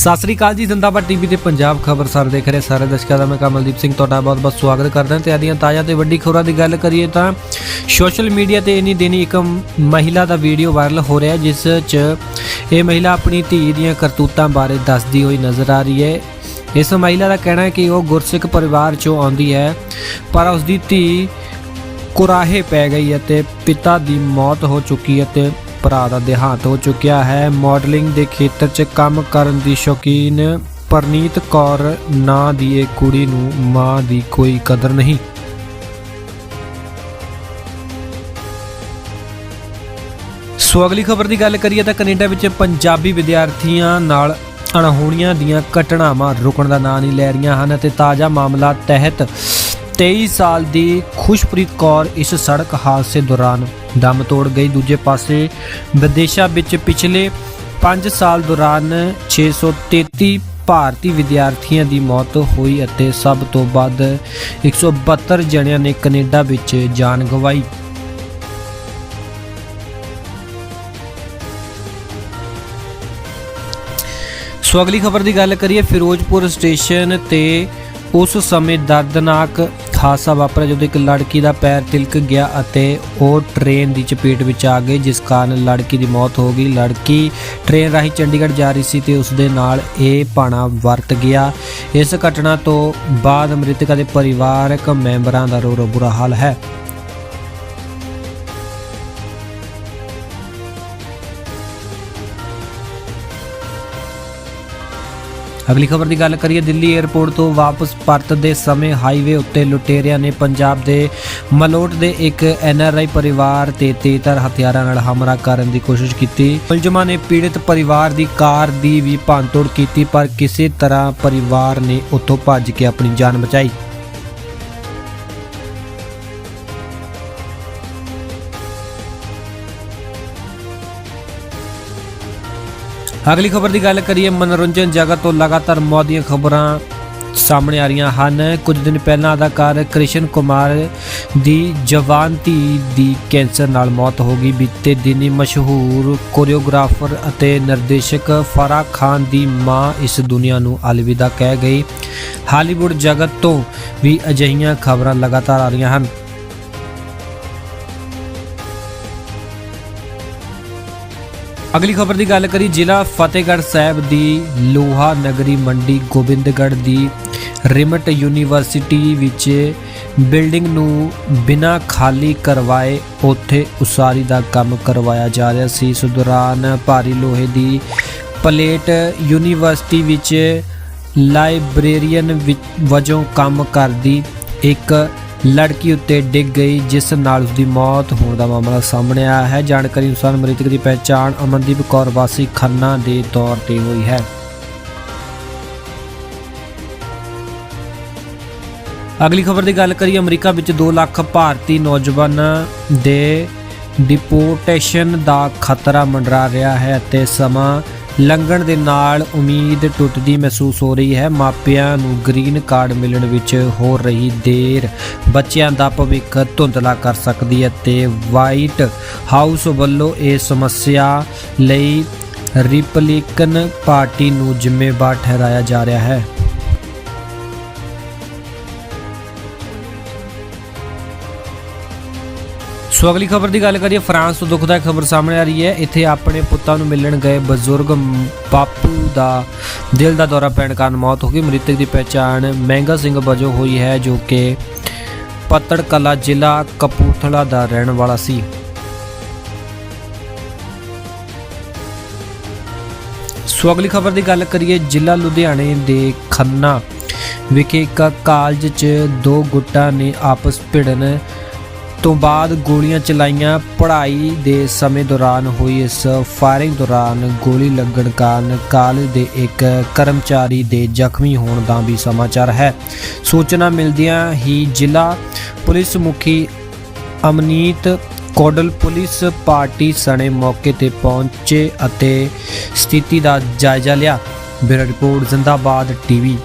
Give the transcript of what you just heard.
ਸਤਿ ਸ੍ਰੀ ਅਕਾਲ ਜੀ, ਜ਼ਿੰਦਾਬਾਦ ਟੀਵੀ ਤੇ ਪੰਜਾਬ ਖਬਰ ਸਾਰੇ ਦੇਖ ਰਹੇ ਸਾਰੇ ਦਰਸ਼ਕਾਂ ਦਾ, ਮੈਂ ਕਮਲਦੀਪ ਸਿੰਘ, ਤੁਹਾਡਾ ਬਹੁਤ-ਬਹੁਤ ਸਵਾਗਤ ਕਰਦਾ ਹਾਂ ਤੇ ਆਦੀਆਂ ਤਾਜ਼ਾ ਤੇ ਵੱਡੀ ਖਬਰਾਂ ਦੀ ਗੱਲ ਕਰੀਏ ਤਾਂ ਸੋਸ਼ਲ ਮੀਡੀਆ ਤੇ ਇਨੀ ਦਿਨੀ ਇੱਕ ਮਹਿਲਾ ਦਾ ਵੀਡੀਓ ਵਾਇਰਲ ਹੋ ਰਿਹਾ ਜਿਸ 'ਚ ਇਹ ਮਹਿਲਾ ਆਪਣੀ ਧੀ ਦੀਆਂ ਕਰਤੂਤਾਂ ਬਾਰੇ ਦੱਸਦੀ ਹੋਈ ਨਜ਼ਰ ਆ ਰਹੀ ਹੈ। ਇਸ ਮਹਿਲਾ ਦਾ ਕਹਿਣਾ ਹੈ ਕਿ ਉਹ ਗੁਰਸਿੱਖ ਪਰਿਵਾਰ 'ਚੋਂ ਆਉਂਦੀ ਹੈ, ਪਰ ਉਸ ਦੀ ਧੀ ਕੁਰਾਹੇ ਪੈ ਗਈ ਅਤੇ ਪਿਤਾ ਦੀ ਮੌਤ ਹੋ ਚੁੱਕੀ ਅਤੇ ਭਰਾ ਦਾ ਦੇਹਾਂਤ ਹੋ ਚੁੱਕਿਆ ਹੈ। ਮਾਡਲਿੰਗ ਦੇ ਖੇਤਰ 'ਚ ਕੰਮ ਕਰਨ ਦੀ ਸ਼ੌਕੀਨ ਪਰਨੀਤ ਕੌਰ, ਨਾਂ ਦੀ ਇਹ ਕੁੜੀ ਨੂੰ ਮਾਂ ਦੀ ਕੋਈ ਕਦਰ ਨਹੀਂ। ਸੋ ਅਗਲੀ ਖਬਰ ਦੀ ਗੱਲ ਕਰੀਏ ਤਾਂ ਕੈਨੇਡਾ ਵਿੱਚ ਪੰਜਾਬੀ ਵਿਦਿਆਰਥੀਆਂ ਨਾਲ ਅਣਹੋਣੀਆਂ ਦੀਆਂ ਘਟਨਾਵਾਂ ਰੁਕਣ ਦਾ ਨਾਂ ਨਹੀਂ ਲੈ ਰਹੀਆਂ ਹਨ ਅਤੇ ਤਾਜ਼ਾ ਮਾਮਲਾ ਤਹਿਤ 23 ਸਾਲ ਦੀ ਖੁਸ਼ਪ੍ਰੀਤ ਕੌਰ ਇਸ ਸੜਕ ਹਾਦਸੇ ਦੌਰਾਨ ਦਮ ਤੋੜ ਗਈ। ਦੂਜੇ ਪਾਸੇ ਵਿਦੇਸ਼ਾਂ ਵਿੱਚ ਪਿਛਲੇ 5 ਸਾਲ ਦੌਰਾਨ 633 ਭਾਰਤੀ ਵਿਦਿਆਰਥੀਆਂ ਦੀ ਮੌਤ ਹੋਈ ਅਤੇ ਸਭ ਤੋਂ ਵੱਧ 172 ਜਣਿਆਂ ਨੇ ਕੈਨੇਡਾ ਵਿੱਚ ਜਾਨ ਗਵਾਈ। ਸੋ ਅਗਲੀ ਖਬਰ ਦੀ ਗੱਲ ਕਰੀਏ, ਫਿਰੋਜ਼ਪੁਰ ਸਟੇਸ਼ਨ ਤੇ ਉਸ ਸਮੇਂ ਦਰਦਨਾਕ ਹਾਦਸਾ ਵਾਪਰਿਆ ਜਦੋਂ ਇੱਕ ਲੜਕੀ ਦਾ ਪੈਰ ਤਿਲਕ ਗਿਆ ਅਤੇ ਉਹ ਟ੍ਰੇਨ ਦੀ ਚਪੇਟ ਵਿੱਚ ਆ ਗਈ, ਜਿਸ ਕਾਰਨ ਲੜਕੀ ਦੀ ਮੌਤ ਹੋ ਗਈ। ਲੜਕੀ ਟ੍ਰੇਨ ਰਾਹੀਂ ਚੰਡੀਗੜ੍ਹ ਜਾ ਰਹੀ ਸੀ ਤੇ ਉਸ ਦੇ ਨਾਲ ਇਹ ਪਾਣਾ ਵਰਤ ਗਿਆ। ਇਸ ਘਟਨਾ ਤੋਂ ਬਾਅਦ ਮ੍ਰਿਤਕਾ ਦੇ ਪਰਿਵਾਰਕ ਮੈਂਬਰਾਂ ਦਾ ਰੋ ਰੋ ਬੁਰਾ ਹਾਲ ਹੈ। ਅਗਲੀ ਖਬਰ ਦੀ ਗੱਲ ਕਰੀਏ, ਦਿੱਲੀ 에ਅਰਪੋਰਟ ਤੋਂ ਵਾਪਸ ਪਰਤ ਦੇ ਸਮੇਂ ਹਾਈਵੇ ਉੱਤੇ ਲੁਟੇਰਿਆਂ ਨੇ ਪੰਜਾਬ ਦੇ ਮਲੋਟ ਦੇ ਇੱਕ ਐਨਆਰਆਈ ਪਰਿਵਾਰ ਤੇ ਤੇਤਰ ਹਥਿਆਰਾਂ ਨਾਲ ਹਮਲਾ ਕਰਨ ਦੀ ਕੋਸ਼ਿਸ਼ ਕੀਤੀ। ਮੁਲਜ਼ਮਾਂ ਨੇ ਪੀੜਤ ਪਰਿਵਾਰ ਦੀ ਕਾਰ ਦੀ ਵੀ ਭੰਨਤੋੜ ਕੀਤੀ, ਪਰ ਕਿਸੇ ਤਰ੍ਹਾਂ ਪਰਿਵਾਰ ਨੇ ਉੱਥੋਂ ਭੱਜ ਕੇ ਆਪਣੀ ਜਾਨ ਬਚਾਈ। ਅਗਲੀ ਖਬਰ ਦੀ ਗੱਲ ਕਰੀਏ, ਮਨੋਰੰਜਨ ਜਗਤ ਤੋਂ ਲਗਾਤਾਰ ਮੌਤ ਦੀਆਂ ਖਬਰਾਂ ਸਾਹਮਣੇ ਆ ਰਹੀਆਂ ਹਨ। ਕੁਝ ਦਿਨ ਪਹਿਲਾਂ ਅਦਾਕਾਰ ਕ੍ਰਿਸ਼ਨ ਕੁਮਾਰ ਦੀ ਜਵਾਨ ਧੀ ਦੀ ਕੈਂਸਰ ਨਾਲ ਮੌਤ ਹੋ ਗਈ। ਬੀਤੇ ਦਿਨੀ ਮਸ਼ਹੂਰ ਕੋਰੀਓਗ੍ਰਾਫਰ ਅਤੇ ਨਿਰਦੇਸ਼ਕ ਫਰਾ ਖਾਨ ਦੀ ਮਾਂ ਇਸ ਦੁਨੀਆ ਨੂੰ ਅਲਵਿਦਾ ਕਹਿ ਗਈ। ਹਾਲੀਵੁੱਡ ਜਗਤ ਤੋਂ ਵੀ ਅਜਿਹੀਆਂ ਖਬਰਾਂ ਲਗਾਤਾਰ ਆ ਰਹੀਆਂ ਹਨ। ਅਗਲੀ ਖਬਰ ਦੀ ਗੱਲ ਕਰੀ ਜ਼ਿਲ੍ਹਾ ਫਤਿਹਗੜ੍ਹ ਸਾਹਿਬ ਦੀ ਲੋਹਾ ਨਗਰੀ ਮੰਡੀ ਗੋਬਿੰਦਗੜ੍ਹ ਦੀ ਰਿਮਟ ਯੂਨੀਵਰਸਿਟੀ ਵਿੱਚ ਬਿਲਡਿੰਗ ਨੂੰ ਬਿਨਾਂ ਖਾਲੀ ਕਰਵਾਏ ਉੱਥੇ ਉਸਾਰੀ ਦਾ ਕੰਮ ਕਰਵਾਇਆ ਜਾ ਰਿਹਾ ਸੀ। ਇਸ ਦੌਰਾਨ ਭਾਰੀ ਲੋਹੇ ਦੀ ਪਲੇਟ ਯੂਨੀਵਰਸਿਟੀ ਵਿੱਚ ਲਾਇਬ੍ਰੇਰੀਅਨ ਵਿੱਚ- ਵਜੋਂ ਕੰਮ ਕਰਦੀ ਇੱਕ ਲੜਕੀ ਉੱਤੇ ਡਿੱਗ ਗਈ, ਜਿਸ ਨਾਲ ਉਸਦੀ ਮੌਤ ਹੋਣ ਦਾ ਮਾਮਲਾ ਸਾਹਮਣੇ ਆਇਆ ਹੈ। ਜਾਣਕਾਰੀ ਅਨੁਸਾਰ ਮ੍ਰਿਤਕ ਦੀ ਪਹਿਚਾਣ ਅਮਨਦੀਪ ਕੌਰ ਵਾਸੀ ਖੰਨਾ ਦੇ ਤੌਰ ਤੇ ਹੋਈ ਹੈ। ਅਗਲੀ ਖਬਰ ਦੀ ਗੱਲ ਕਰੀਏ, ਅਮਰੀਕਾ ਵਿੱਚ 2 ਲੱਖ ਭਾਰਤੀ ਨੌਜਵਾਨਾਂ ਦੇ ਡਿਪੋਰਟੇਸ਼ਨ ਦਾ ਖਤਰਾ ਮੰਡਰਾ ਰਿਹਾ ਹੈ ਅਤੇ ਸਮਾਂ ਲੰਘਣ ਦੇ ਨਾਲ ਉਮੀਦ ਟੁੱਟਦੀ ਮਹਿਸੂਸ ਹੋ ਰਹੀ ਹੈ। ਮਾਪਿਆਂ ਨੂੰ ਗ੍ਰੀਨ ਕਾਰਡ ਮਿਲਣ ਵਿੱਚ ਹੋ ਰਹੀ ਦੇਰ। ਬੱਚਿਆਂ ਦਾ ਭਵਿੱਖ ਧੁੰਦਲਾ ਕਰ ਸਕਦੀ ਹੈ ਤੇ ਵਾਈਟ ਹਾਊਸ ਵੱਲੋਂ ਇਹ ਸਮੱਸਿਆ ਲਈ ਰਿਪਬਲਿਕਨ ਪਾਰਟੀ ਨੂੰ ਜ਼ਿੰਮੇਵਾਰ ਠਹਿਰਾਇਆ ਜਾ ਰਿਹਾ ਹੈ। ਸੋ ਅਗਲੀ ਖਬਰ ਦੀ ਗੱਲ ਕਰੀਏ, ਫਰਾਂਸ ਤੋਂ ਦੁਖਦਾਇਕ ਖਬਰ ਸਾਹਮਣੇ ਆ ਰਹੀ ਹੈ। ਇੱਥੇ ਆਪਣੇ ਪੁੱਤਾਂ ਨੂੰ ਮਿਲਣ ਗਏ ਬਜ਼ੁਰਗ ਬਾਪੂ ਦਾ ਦਿਲ ਦਾ ਦੌਰਾ ਪੈਣ ਕਾਰਨ ਮੌਤ ਹੋ ਗਈ। ਮ੍ਰਿਤਕ ਦੀ ਪਹਿਚਾਣ ਮਹਿੰਗਾ ਸਿੰਘ ਵਜੋਂ ਹੋਈ ਹੈ, ਜੋ ਕਿ ਪੱਤੜ ਕਲਾ ਜ਼ਿਲ੍ਹਾ ਕਪੂਰਥਲਾ ਦਾ ਰਹਿਣ ਵਾਲਾ ਸੀ। ਸੋ ਅਗਲੀ ਖਬਰ ਦੀ ਗੱਲ ਕਰੀਏ, ਜ਼ਿਲ੍ਹਾ ਲੁਧਿਆਣੇ ਦੇ ਖੰਨਾ ਵਿਖੇ ਇੱਕ ਕਾਲਜ 'ਚ ਦੋ ਗੁੱਟਾਂ ਨੇ ਆਪਸ ਭਿੜਨ ਤੋਂ ਬਾਅਦ ਗੋਲੀਆਂ ਚਲਾਈਆਂ। ਪੜ੍ਹਾਈ ਦੇ ਸਮੇਂ ਦੌਰਾਨ ਹੋਈ ਇਸ ਫਾਇਰਿੰਗ ਦੌਰਾਨ ਗੋਲੀ ਲੱਗਣ ਕਾਰਨ ਕਾਲਜ ਦੇ ਇੱਕ ਕਰਮਚਾਰੀ ਦੇ ਜ਼ਖਮੀ ਹੋਣ ਦਾ ਵੀ ਸਮਾਚਾਰ ਹੈ। ਸੂਚਨਾ ਮਿਲਦਿਆਂ ਹੀ ਜ਼ਿਲ੍ਹਾ ਪੁਲਿਸ ਮੁਖੀ ਅਮਨੀਤ ਕੋਡਲ ਪੁਲਿਸ ਪਾਰਟੀ ਸਣੇ ਮੌਕੇ ਤੇ ਪਹੁੰਚੇ ਅਤੇ ਸਥਿਤੀ ਦਾ ਜਾਇਜ਼ਾ ਲਿਆ। Bureau report, Zindabad TV.